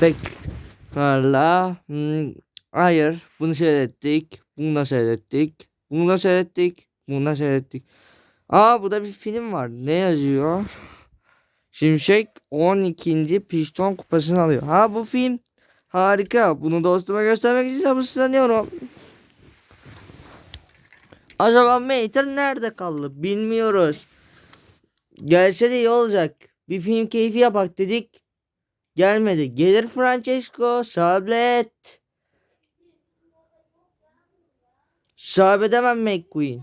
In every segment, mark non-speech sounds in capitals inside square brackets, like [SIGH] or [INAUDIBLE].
Pek hala hmm, hayır bunu seyrettik. Bunu da seyrettik. Bunu da seyrettik. Bunu da seyrettik. Aa burada bir film var. Ne yazıyor? Şimşek 12. Piston kupasını alıyor. Ha bu film harika. Bunu dostuma göstermek için sabırsızlanıyorum. Acaba Mater nerede kaldı? Bilmiyoruz. Gelse de iyi olacak. Bir film keyfi yapak dedik. Gelmedi. Gelir Francesco. Sablet. Sabredemem McQueen.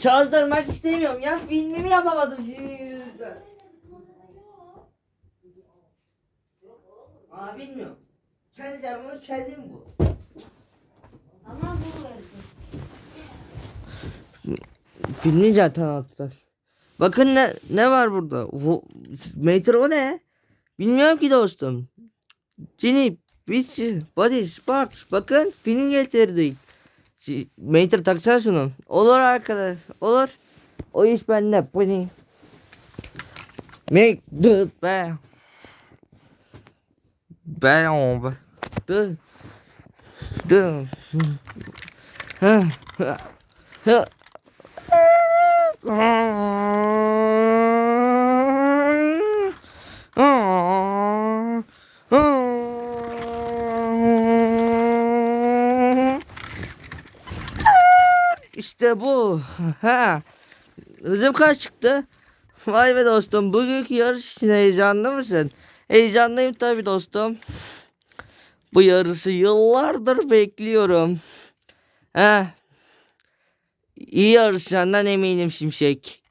Çaldırmak istemiyorum ya. Filmimi yapamadım sizin yüzünüzden. Aa bilmiyorum. Kendi tarafını kendim bu. Ama bu versin. Filmi zaten attılar. Bakın ne ne var burada? O, Mater o ne? Bilmiyorum ki dostum. Cini, Bitch, Body, Sparks. Bakın film getirdik. Mater taksana şunu. Olur arkadaş. Olur. O iş bende. Bu ne? Make the bell. Bell. The. The. Ha. Ha. İşte bu. Ha. Hızım kaç çıktı? Vay be dostum. Bugünkü yarış için heyecanlı mısın? Heyecanlıyım tabi dostum. Bu yarışı yıllardır bekliyorum. Ha. İyi yarışacağından eminim Şimşek.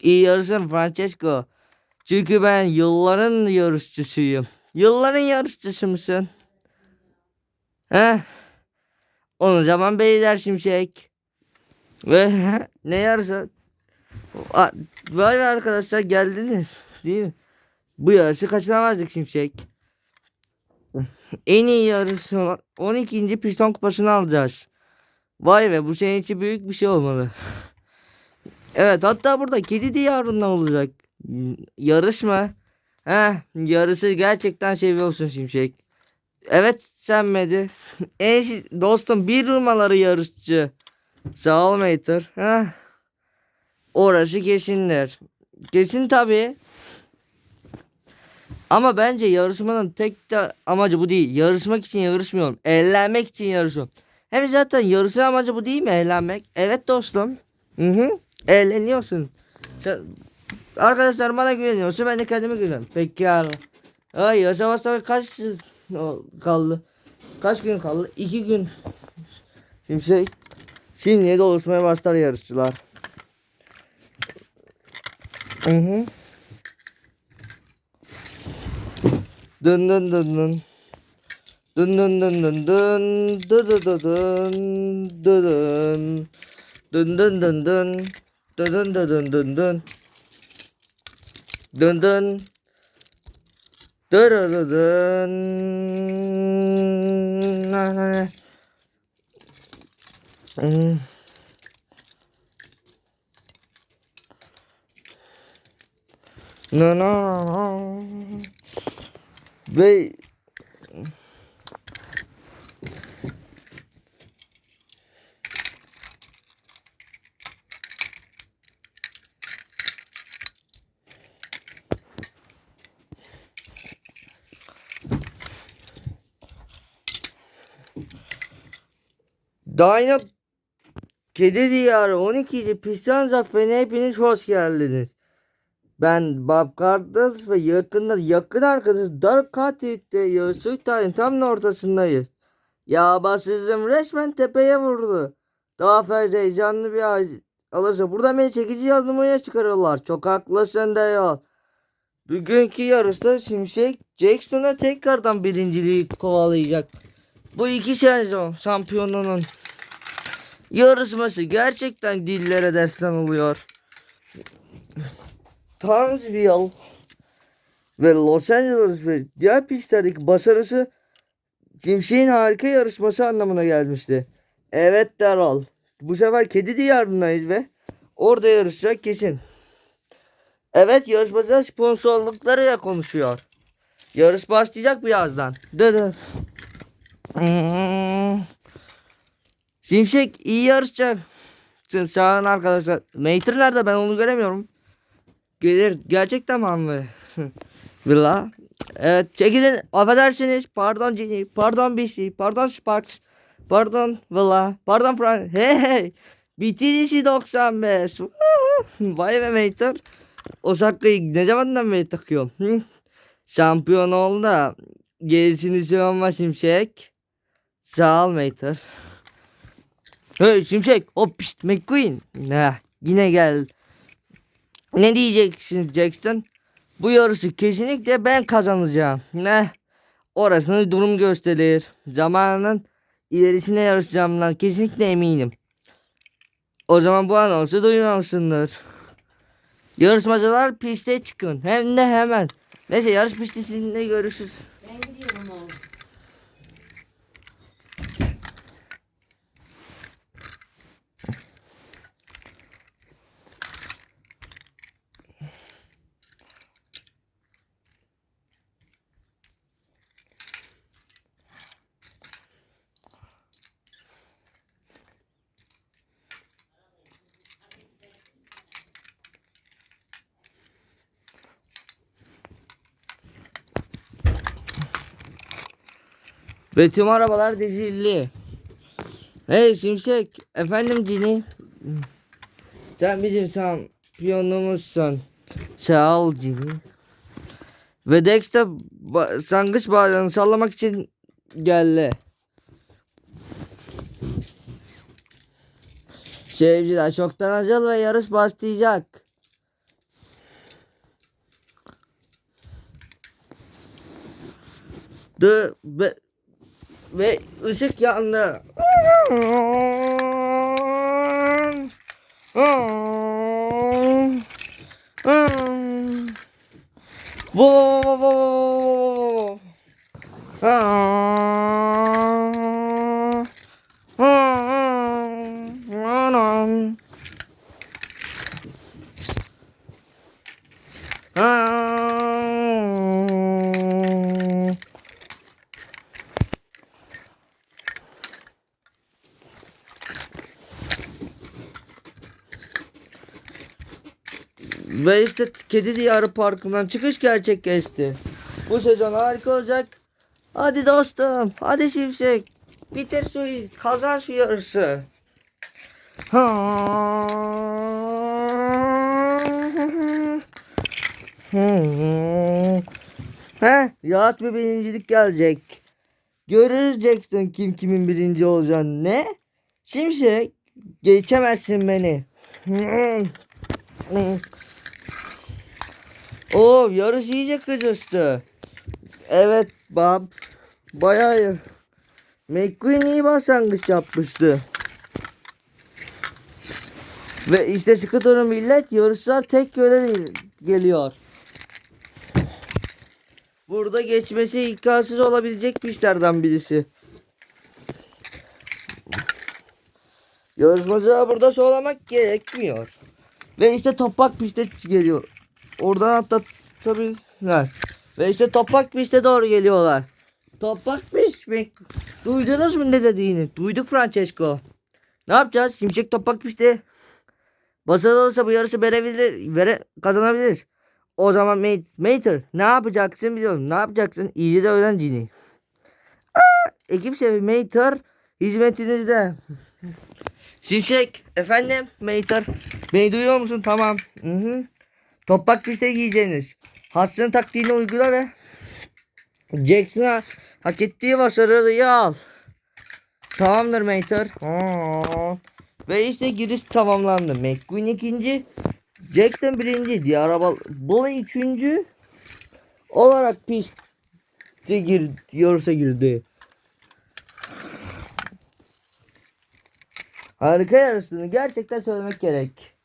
İyi yarışın Francesco. Çünkü ben yılların yarışçısıyım. Yılların yarışçısı mısın? He? Onu zaman beyler Şimşek. Ve [LAUGHS] ne yarışı? A- Vay be arkadaşlar geldiniz. Değil mi? Bu yarışı kaçıramazdık Şimşek. En iyi yarışı olan 12. piston kupasını alacağız. Vay be bu senin için büyük bir şey olmalı. [LAUGHS] Evet hatta burada kedi diyarında olacak. Yarış mı? Heh, yarışı gerçekten seviyorsun Şimşek. Evet sen Medi. [LAUGHS] En dostum bir numaralı yarışçı. Sağ ol Mater. Heh. Orası kesindir. Kesin tabi. Ama bence yarışmanın tek de amacı bu değil. Yarışmak için yarışmıyorum. Eğlenmek için yarışıyorum. Hem zaten yarışın amacı bu değil mi? Eğlenmek. Evet dostum. Hı hı. Eğleniyorsun. Sen... Arkadaşlar bana güveniyorsun. Ben de kendime güveniyorum. Pekala. Ay yarışa başlamak kaç kaldı? Kaç gün kaldı? İki gün. Şimdi şey, şimdiye de oluşmaya başlar yarışçılar. Hı hı. Dın dın dın dın. Dın dın dın dın dın. Dı dı dı dın. Dı dın. Dın dın dın dın. Dı dın dı dın dın dın. Dın dın. Dı dı dı dın. Na Ừ. Nó nó nó. Vậy nhất. Kedi Diyarı 12. Piston Zaferi'ne hepiniz hoş geldiniz. Ben Bob Carter ve yakında yakın arkadaş Dark Katil'de yarışık tarihin tam ortasındayız. Ya basızım resmen tepeye vurdu. Daha fazla heyecanlı bir ay alırsa burada beni çekici yardımına çıkarırlar. Çok haklısın Dale. Bugünkü yarışta Şimşek Jackson'a tekrardan birinciliği kovalayacak. Bu iki sezon şampiyonunun yarışması gerçekten dillere destan oluyor. Townsville ve Los Angeles ve diğer pistlerdeki başarısı Şimşek'in harika yarışması anlamına gelmişti. Evet Daryl. Bu sefer kedi diyarındayız ve orada yarışacak kesin. Evet yarışmacılar sponsorluklarıyla konuşuyor. Yarış başlayacak birazdan. Hmm. Şimşek iyi yarışacak. Olun arkadaşlar. Mater nerede ben onu göremiyorum. Gelir gerçekten mi mı? [LAUGHS] Villa. Evet çekilin affedersiniz. Pardon Jenny. Pardon BC. Pardon Sparks. Pardon Villa. Pardon Frank. [LAUGHS] Hey hey. Bitirişi 95. Woohoo. Vay be Mater. Osaka'yı ne zamandan beri takıyorum? Hı? Şampiyon oldu da gerisini sorma Şimşek. Sağ ol Mater. Hey Şimşek. Hop pişt McQueen. Ne? Yine gel. Ne diyeceksin Jackson? Bu yarışı kesinlikle ben kazanacağım. Ne? Orasını durum gösterir. Zamanın ilerisine yarışacağımdan kesinlikle eminim. O zaman bu anonsu duymamışsındır. Yarışmacılar piste çıkın. Hem de hemen. Neyse yarış pistinde görüşürüz. Ve tüm arabalar dizildi. Hey Şimşek. Efendim Cini. Sen bizim şampiyonumuzsun. Sağ ol Cini. Ve Dex de ba- sangıç bağlarını sallamak için geldi. Seyirciler çoktan acıl ve yarış başlayacak. The ve, ışık yandı. Wo işte Kedi Diyarı Parkı'ndan çıkış gerçekleşti. Bu sezon harika olacak. Hadi dostum. Hadi Şimşek. Bitir şu kazan şu yarışı. He, rahat bir birincilik gelecek. Göreceksin kim kimin birinci olacağını. Ne? Şimşek geçemezsin beni. Oo yarış iyice kızıştı. Evet Bob. Bayağı. McQueen iyi başlangıç yapmıştı. Ve işte durun millet yarışlar tek yöne geliyor. Burada geçmesi imkansız olabilecek pistlerden birisi. Yarışmacılar burada soğlamak gerekmiyor. Ve işte toprak piste geliyor. Oradan atlatabilirler. Ve işte toprak piste doğru geliyorlar. Toprak pist mi? Duydunuz mu ne dediğini? Duyduk Francesco. Ne yapacağız? Şimşek toprak pistte. Başarılı olursa bu yarışı verebilir, vere, kazanabiliriz. O zaman Mate, Mater ne yapacaksın biliyorum. Ne yapacaksın? İyice de öğren Cini. Aa, Ekip şefi Mater hizmetinizde. Şimşek efendim Mater. Beni duyuyor musun? Tamam. Hı hı. Toprak piste giyeceğiniz. Hasan'ın taktiğini uygula ve Jackson'a hak ettiği başarıyı al. Tamamdır Mater. Ve işte giriş tamamlandı. McQueen ikinci. Jackson birinci. Diğer araba Bully üçüncü. Olarak piste gir, yarışa girdi. Harika yarıştığını gerçekten söylemek gerek.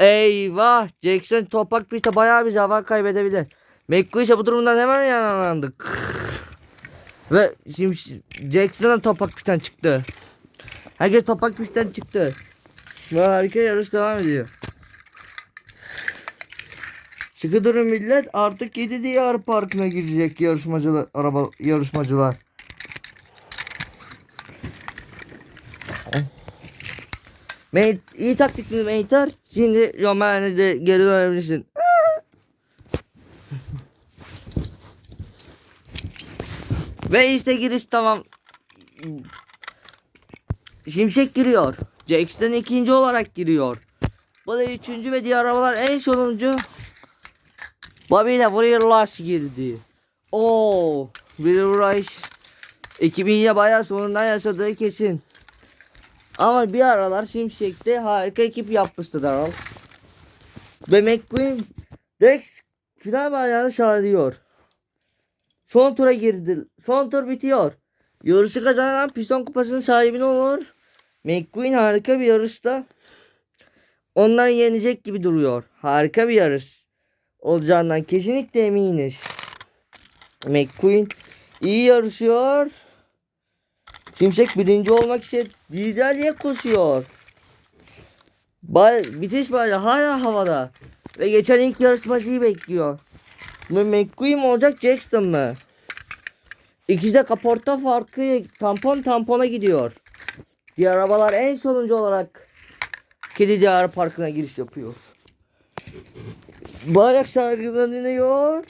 Eyvah! Jackson toprak pistte bayağı bir zaman kaybedebilir. McQueen ise bu durumdan hemen yararlandı. Ve şimdi Jackson'a toprak pistten çıktı. Herkes toprak pistten çıktı. Ve harika yarış devam ediyor. Sıkı durun millet artık 7 diyar parkına girecek yarışmacılar araba yarışmacılar. Mate, iyi taktikli Meyter. Şimdi Roman'ı de geri dönebilirsin. [LAUGHS] Ve işte giriş tamam. Şimşek giriyor. Jackson ikinci olarak giriyor. Bu da üçüncü ve diğer arabalar en sonuncu. Bobby ile buraya Rush girdi. Oo, bir Rush 2000'ye bayağı sorunlar yaşadığı kesin. Ama bir aralar Şimşek'te harika ekip yapmıştı Daryl. Ve McQueen Dex final bayrağını çağırıyor. Son tura girdi. Son tur bitiyor. Yarışı kazanan piston kupasının sahibine olur. McQueen harika bir yarışta. Onları yenecek gibi duruyor. Harika bir yarış. Olacağından kesinlikle eminiz. McQueen iyi yarışıyor. Şimşek birinci olmak için liderliğe koşuyor. Bay, bitiş bayrağı hala havada. Ve geçen ilk yarışmacıyı bekliyor. McQueen mi olacak Jackson mı? İkisi de kaporta farkı tampon tampona gidiyor. Diğer arabalar en sonuncu olarak Kedi Diyarı Parkı'na giriş yapıyor. Bayrak sargılanıyor.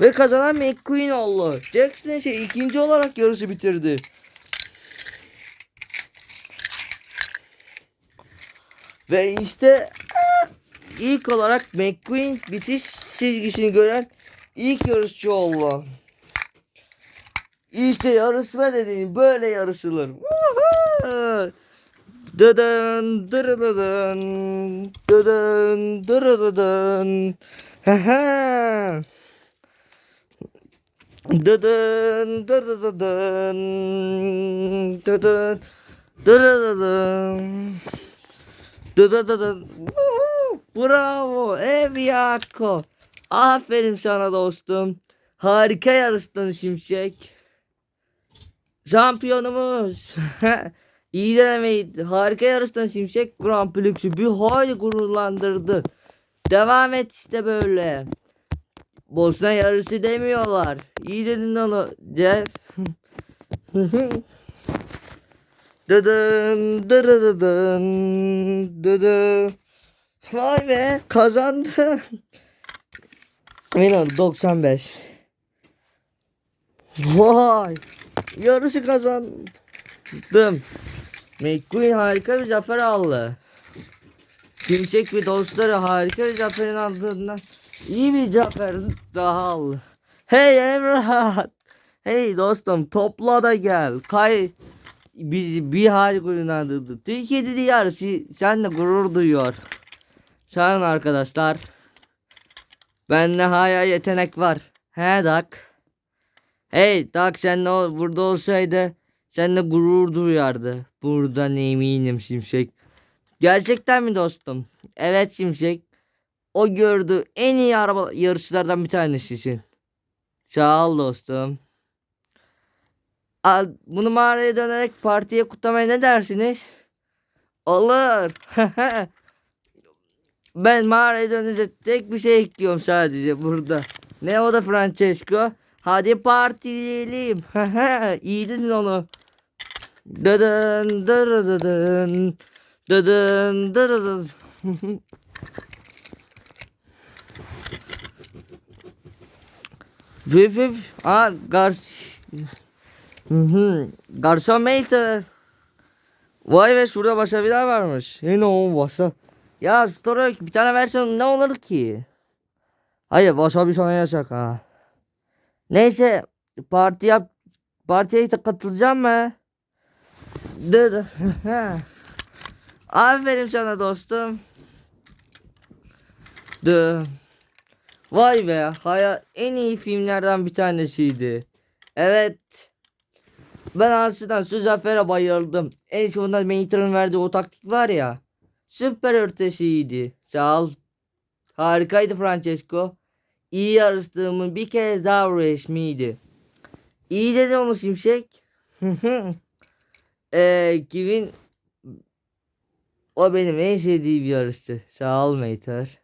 Ve kazanan McQueen oldu. Jackson ise ikinci olarak yarışı bitirdi. Ve işte ilk olarak McQueen bitiş çizgisini gören ilk yarışçı oldu. İşte yarışma dediğin böyle yarışılır. Dıdın dırıdıdın dıdın dırıdıdın. Dıdın dırıdıdın dıdın dırıdıdın Dıdıdıdın Woohoo! Bravo Eviako Aferin sana dostum Harika yarıştın Şimşek Şampiyonumuz [LAUGHS] İyi denemeydi. Harika yarıştan Şimşek Grand Prix'si bir hayli gururlandırdı. Devam et işte böyle. Boşuna yarışı demiyorlar. İyi dedin onu Jeff. [LAUGHS] Dıdın dırıdıdın dıdı. Vay be kazandı. Milan 95. Vay. Yarışı kazandım. McQueen harika bir zafer aldı. Şimşek ve dostları harika bir zaferin ardından iyi bir zafer daha aldı. Hey Emrah. Hey dostum topla da gel. Kay bir, bir. Türkiye'de de yarışı senle gurur duyuyor. Sayın arkadaşlar. Bende hala yetenek var. He Dak. Hey Dak sen de ol- burada olsaydı sen de gurur duyardı. Buradan eminim Şimşek. Gerçekten mi dostum? Evet Şimşek. O gördü en iyi araba yarışçılardan bir tanesisin. Sağ ol dostum. Bunu mağaraya dönerek partiye kutlamaya ne dersiniz? Olur. [LAUGHS] ben mağaraya dönünce tek bir şey ekliyorum sadece burada. Ne o da Francesco? Hadi partileyelim. [LAUGHS] İyi dedin onu. Dıdın dırıdıdın. Dıdın dırıdın. Vif [LAUGHS] vif. Aa gar... Hı. Garson Mater. Vay be şurada başka bir daha varmış. Yine o başa. Ya story bir tane versen ne olur ki? Hayır başka bir sana yasak ha. Neyse parti yap partiye katılacağım mı? Dur. Aferin [LAUGHS] sana dostum. Dur. Vay be hayat en iyi filmlerden bir tanesiydi. Evet. Ben aslında şu zafere bayıldım. En sonunda Mater'ın verdiği o taktik var ya. Süper ötesiydi. Sağ ol. Harikaydı Francesco. İyi yarıştığımın bir kez daha resmiydi. İyi dedi onu Şimşek. [LAUGHS] Eee kimin O benim en sevdiğim yarışçı. Sağ ol Meyter.